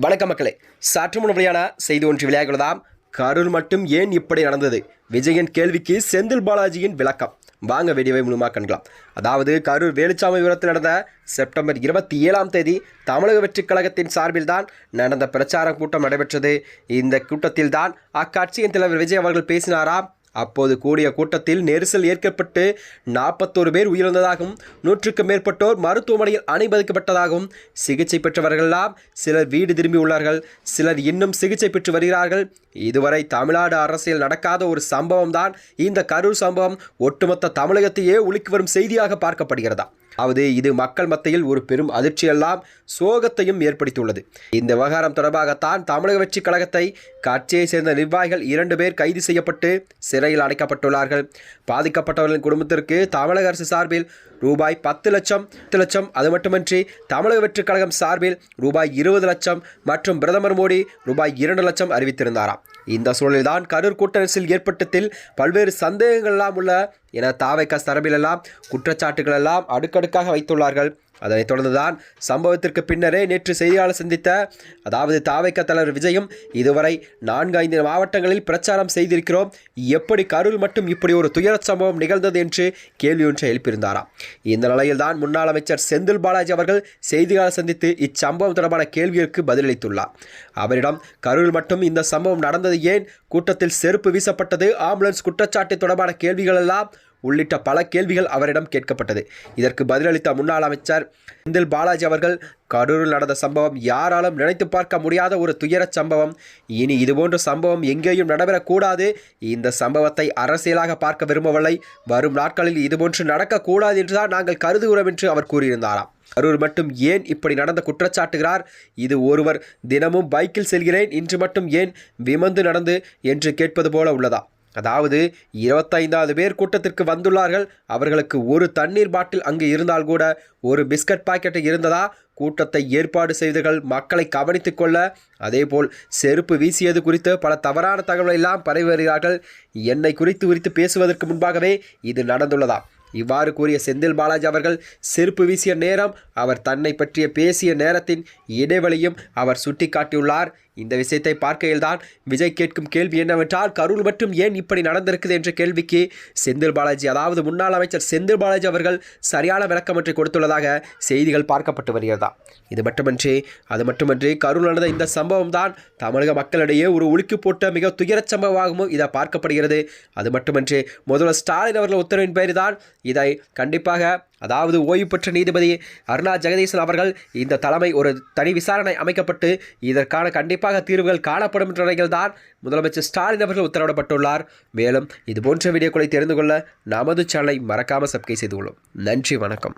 வணக்க மக்களே. சற்று வழியான செய்தி ஒன்று வெளியாகியுள்ளதாம். கரூர் மட்டும் ஏன் இப்படி நடந்தது? விஜயன் கேள்விக்கு செந்தில் பாலாஜியின் விளக்கம். வாங்க வீடியோவை முழுமாக கண்கலாம். அதாவது கரூர் வேலுச்சாமி விவரத்தில் நடந்த செப்டம்பர் இருபத்தி ஏழாம் தேதி தமிழக வெற்றிக் கழகத்தின் சார்பில்தான் நடந்த பிரச்சார கூட்டம் நடைபெற்றது. இந்த கூட்டத்தில் தான் அக்கட்சியின் தலைவர் விஜய் அவர்கள் பேசினாராம். அப்போது கூடிய கூட்டத்தில் நெரிசல் ஏற்கப்பட்டு நாற்பத்தோரு பேர் உயிரிழந்ததாகவும் நூற்றுக்கும் மேற்பட்டோர் மருத்துவமனையில் அனுமதிக்கப்பட்டதாகவும் சிகிச்சை பெற்றவர்களெல்லாம் சிலர் வீடு திரும்பியுள்ளார்கள். சிலர் இன்னும் சிகிச்சை பெற்று வருகிறார்கள். இதுவரை தமிழ்நாடு அரசியல் நடக்காத ஒரு சம்பவம் தான் இந்த கரூர் சம்பவம் ஒட்டுமொத்த தமிழகத்தையே உலுக்கி வரும் செய்தியாக பார்க்கப்படுகிறதா? அதாவது இது மக்கள் மத்தியில் ஒரு பெரும் அதிர்ச்சியெல்லாம் சோகத்தையும் ஏற்படுத்தியுள்ளது. இந்த விவகாரம் தொடர்பாகத்தான் தமிழக வெற்றிக் கழகத்தை கட்சியை சேர்ந்த நிர்வாகிகள் இரண்டு பேர் கைது செய்யப்பட்டு சிறையில் அடைக்கப்பட்டுள்ளார்கள். பாதிக்கப்பட்டவர்களின் குடும்பத்திற்கு தமிழக அரசு சார்பில் ரூபாய் பத்து லட்சம் பத்து லட்சம் அது மட்டுமின்றி தமிழக வெற்றிக் கழகம் சார்பில் ரூபாய் இருபது லட்சம் மற்றும் பிரதமர் மோடி ரூபாய் இரண்டு லட்சம் அறிவித்திருந்தாராம். இந்த சூழலில்தான் கரூர் கூட்டரசில் ஏற்பட்டதில் பல்வேறு சந்தேகங்கள் எல்லாம் உள்ள என தாவைக்க தரப்பிலெல்லாம் குற்றச்சாட்டுகள் எல்லாம் அடுக்கடுக்காக வைத்துள்ளார்கள். அதனைத் தொடர்ந்துதான் சம்பவத்திற்கு பின்னரே நேற்று செய்தியாளர் சந்தித்த அதாவது தாவைக்க தலைவர் இதுவரை நான்கு ஐந்து மாவட்டங்களில் பிரச்சாரம் செய்திருக்கிறோம். எப்படி கரூர் மட்டும் இப்படி ஒரு துயர சம்பவம் நிகழ்ந்தது என்று கேள்வி ஒன்றை எழுப்பியிருந்தாராம். இந்த நிலையில்தான் முன்னாள் அமைச்சர் செந்தில் பாலாஜி அவர்கள் செய்தியாளர் சந்தித்து இச்சம்பவம் தொடர்பான கேள்விகளுக்கு பதிலளித்துள்ளார். அவரிடம் கரூர் மட்டும் இந்த சம்பவம் நடந்தது ஏன்? கூட்டத்தில் செருப்பு வீசப்பட்டது ஆம்புலன்ஸ் குற்றச்சாட்டு தொடர்பான கேள்விகள் எல்லாம் உள்ளிட்ட பல கேள்விகள் அவரிடம் கேட்கப்பட்டது. இதற்கு பதிலளித்த முன்னாள் அமைச்சர் இந்தில் பாலாஜி அவர்கள் கரூரில் நடந்த சம்பவம் யாராலும் நினைத்து பார்க்க முடியாத ஒரு துயரச் சம்பவம். இனி இதுபோன்ற சம்பவம் எங்கேயும் நடைபெறக்கூடாது. இந்த சம்பவத்தை அரசியலாக பார்க்க விரும்பவில்லை. வரும் நாட்களில் இதுபோன்று நடக்கக்கூடாது என்றுதான் நாங்கள் கருதுகிறோம் என்று அவர் கூறியிருந்தாராம். கரூர் மட்டும் ஏன் இப்படி நடந்த குற்றச்சாட்டுகிறார் இது ஒருவர் தினமும் பைக்கில் செல்கிறேன். இன்று மட்டும் ஏன் விமந்து நடந்து? என்று கேட்பது போல உள்ளதா? அதாவது இருபத்தைந்தாவது பேர் கூட்டத்திற்கு வந்துள்ளார்கள். அவர்களுக்கு ஒரு தண்ணீர் பாட்டில் அங்கு இருந்தால் கூட ஒரு பிஸ்கட் பாக்கெட் இருந்ததா? கூட்டத்தை ஏற்பாடு செய்தவர்கள் மக்களை கவனித்து கொள்ள. அதேபோல் செருப்பு வீசியது குறித்து பல தவறான தகவலை எல்லாம் பரவி வருகிறார்கள். என்னை குறித்து குறித்து பேசுவதற்கு முன்பாகவே இது நடந்துள்ளதா? இவ்வாறு கூறிய செந்தில் பாலாஜி அவர்கள் செருப்பு வீசிய நேரம் அவர் தன்னை பற்றிய பேசிய நேரத்தின் இடைவெளியும் அவர் சுட்டிக்காட்டியுள்ளார். இந்த விஷயத்தை பார்க்கையில்தான் விஜய் கேட்கும் கேள்வி என்னவென்றால் கரூர் மட்டும் ஏன் இப்படி நடந்திருக்குது என்ற கேள்விக்கு செந்தில் பாலாஜி அதாவது முன்னாள் அமைச்சர் செந்தில் பாலாஜி அவர்கள் சரியான விளக்கமற்றை கொடுத்துள்ளதாக செய்திகள் பார்க்கப்பட்டு வருகிறதா? இது மட்டுமன்றி அது மட்டுமன்றி கரூர் நடந்த இந்த சம்பவம் தான் தமிழக மக்களிடையே ஒரு உலுக்கி போட்ட மிக துயரச் சம்பவமாகவும் இதை பார்க்கப்படுகிறது. அது மட்டுமன்றி முதல்வர் ஸ்டாலின் அவர்கள் உத்தரவின் பேர் தான் இதை கண்டிப்பாக அதாவது ஓய்வு பெற்ற நீதிபதி அருணா ஜெகதீசன் அவர்கள் இந்த தலைமை ஒரு தனி விசாரணை அமைக்கப்பட்டு இதற்கான கண்டிப்பாக தீர்வுகள் காணப்படும் என்ற நிலையில் தான் முதலமைச்சர் ஸ்டாலின் அவர்கள் உத்தரவிடப்பட்டுள்ளார். மேலும் இதுபோன்ற வீடியோக்களை தெரிந்து கொள்ள நமது சேனலை மறக்காமல் சப்ஸ்கிரைப் செய்து கொள்ளும். நன்றி வணக்கம்.